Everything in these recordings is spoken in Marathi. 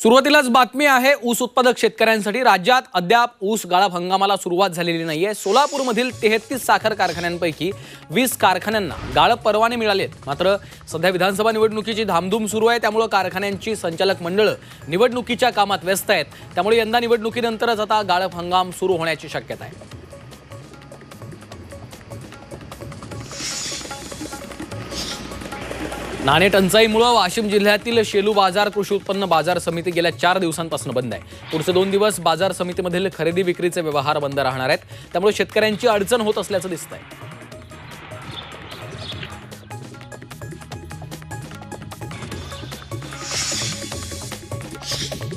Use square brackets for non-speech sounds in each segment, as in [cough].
सुरुवातीलाच बातमी आहे ऊस उत्पादक शेतकऱ्यांसाठी राज्यात अद्याप ऊस गाळप हंगामाला सुरुवात झालेली नाहीये. सोलापूरमधील तेहतीस साखर कारखान्यांपैकी वीस कारखान्यांना गाळप परवाने मिळालेत. मात्र सध्या विधानसभा निवडणुकीची धामधूम सुरू आहे त्यामुळं कारखान्यांची संचालक मंडळं निवडणुकीच्या कामात व्यस्त आहेत. त्यामुळे यंदा निवडणुकीनंतरच आता गाळप हंगाम सुरू होण्याची शक्यता आहे. नाणे टंचाईमुळं वाशिम जिल्ह्यातील शेलू बाजार कृषी उत्पन्न बाजार समिती गेल्या चार दिवसांपासून बंद आहे. पुढचे दोन दिवस बाजार समितीमधील खरेदी विक्रीचे व्यवहार बंद राहणार आहेत. त्यामुळे शेतकऱ्यांची अडचण होत असल्याचं दिसत आहे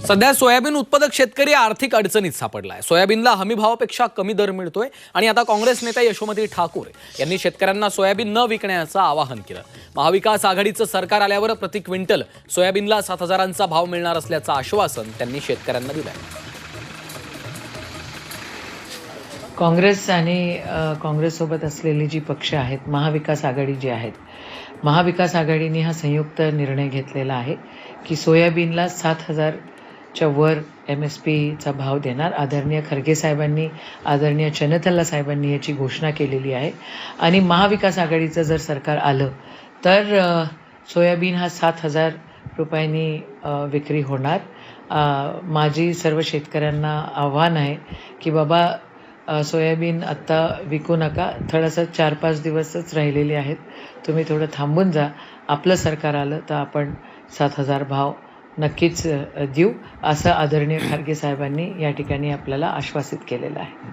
सध्या सोयाबीन उत्पादक शेतकरी आर्थिक अडचणीत सापडलाय. सोयाबीनला हमी भावापेक्षा कमी दर मिळतोय आणि आता काँग्रेस नेत्या यशोमती ठाकूर यांनी शेतकऱ्यांना सोयाबीन न विकण्याचं आवाहन केलं. महाविकास आघाडीचं सरकार आल्यावर प्रति क्विंटल सोयाबीनला सात हजारांचा भाव मिळणार असल्याचं आश्वासन त्यांनी शेतकऱ्यांना दिलं काँग्रेस आणि काँग्रेससोबत असलेली जी पक्ष आहेत महाविकास आघाडी जी आहेत महाविकास आघाडीने हा संयुक्त निर्णय घेतलेला आहे की सोयाबीनला सात हजार च्या वर एम एस पीचा भाव देणार आदरणीय खरगे साहेबांनी आदरणीय चनथल्ला साहेबांनी याची घोषणा केलेली आहे. आणि महाविकास आघाडीचं जर सरकार आलं तर सोयाबीन हा सात हजार रुपयांनी विक्री होणार. माझी सर्व शेतकऱ्यांना आव्हान आहे की बाबा सोयाबीन आत्ता विकू नका. थोडंसं चार पाच दिवसच राहिलेले आहेत. तुम्ही थोडं थांबून जा. आपलं सरकार आलं तर आपण सात हजार भाव नक्कीच देऊ असं आदरणीय खारगे साहेबांनी या ठिकाणी आपल्याला आश्वासित केलेलं आहे.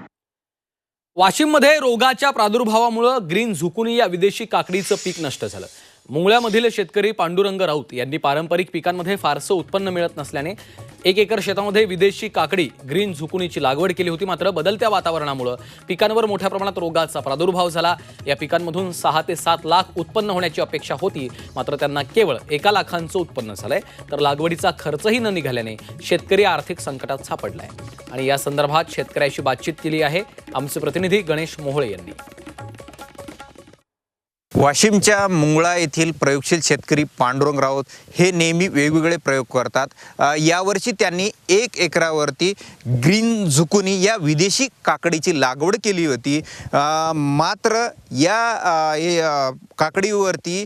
वाशिममध्ये रोगाच्या प्रादुर्भावामुळं ग्रीन झुकुनी या विदेशी काकडीचं पीक नष्ट झालं. मुंगळ्यामधील शेतकरी पांडुरंग राऊत यांनी पारंपरिक पिकांमध्ये फारसं उत्पन्न मिळत नसल्याने एक एकर शेतामध्ये विदेशी काकडी ग्रीन झुकुनीची लागवड केली होती. मात्र बदलत्या वातावरणामुळं पिकांवर मोठ्या प्रमाणात रोगाचा प्रादुर्भाव झाला. या पिकांमधून सहा ते सात लाख उत्पन्न होण्याची अपेक्षा होती. मात्र त्यांना केवळ एका लाखांचं उत्पन्न झालंय. तर लागवडीचा खर्चही न निघाल्याने शेतकरी आर्थिक संकटात सापडलाय. आणि या संदर्भात शेतकऱ्याशी बातचीत केली आहे आमचे प्रतिनिधी गणेश मोहोळे यांनी. वाशिमच्या मुंगळा येथील प्रयोगशील शेतकरी पांडुरंग राऊत हे नेहमी वेगवेगळे प्रयोग करतात. यावर्षी त्यांनी एक एकरावरती ग्रीन झुकुनी या विदेशी काकडीची लागवड केली होती. मात्र या काकडीवरती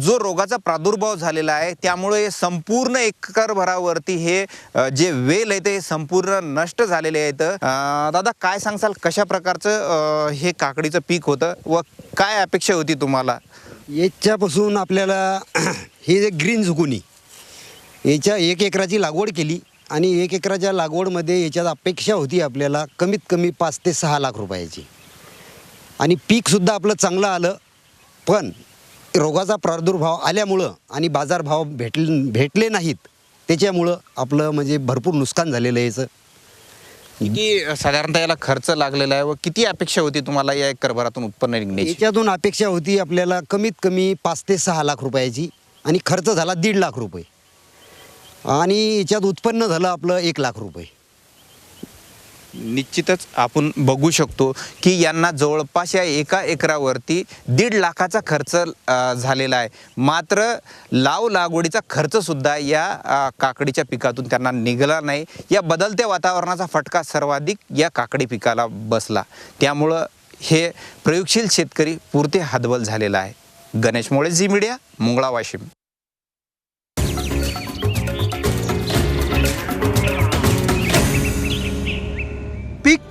जो रोगाचा प्रादुर्भाव झालेला आहे त्यामुळे संपूर्ण एकरभरावरती हे जे वेल आहे ते संपूर्ण नष्ट झालेले आहेत. दादा काय सांगसाल कशा प्रकारचं हे काकडीचं पीक होतं व काय अपेक्षा होती तुम्हाला? याच्यापासून आपल्याला [clears throat] हे जे ग्रीन झुकुनी याच्या एक एकराची लागवड केली आणि एक एकराच्या लागवडमध्ये याच्यात अपेक्षा होती आपल्याला कमीत कमी पाच ते सहा लाख रुपयाची. आणि पीकसुद्धा आपलं चांगलं आलं पण रोगाचा प्रादुर्भाव आल्यामुळं आणि बाजारभाव भेटले भेटले नाहीत त्याच्यामुळं आपलं म्हणजे भरपूर नुकसान झालेलं याचं. किती साधारणतः याला खर्च लागलेला आहे व किती अपेक्षा होती तुम्हाला या एकरभरातून उत्पन्न निघण्याची? याच्यातून अपेक्षा होती आपल्याला कमीत कमी पाच ते सहा लाख रुपयाची आणि खर्च झाला दीड लाख रुपये. आणि याच्यात उत्पन्न झालं आपलं एक लाख रुपये. निश्चितच आपण बघू शकतो की यांना जवळपास या एका एकरावरती दीड लाखाचा खर्च झालेला आहे. मात्र लाव लागवडीचा खर्चसुद्धा या काकडीच्या पिकातून त्यांना निघाला नाही. या बदलत्या वातावरणाचा फटका सर्वाधिक या काकडी पिकाला बसला. त्यामुळं हे प्रयोगशील शेतकरी पुरते हतबल झालेला आहे. Ganesh Mole Zee media Mungla Washim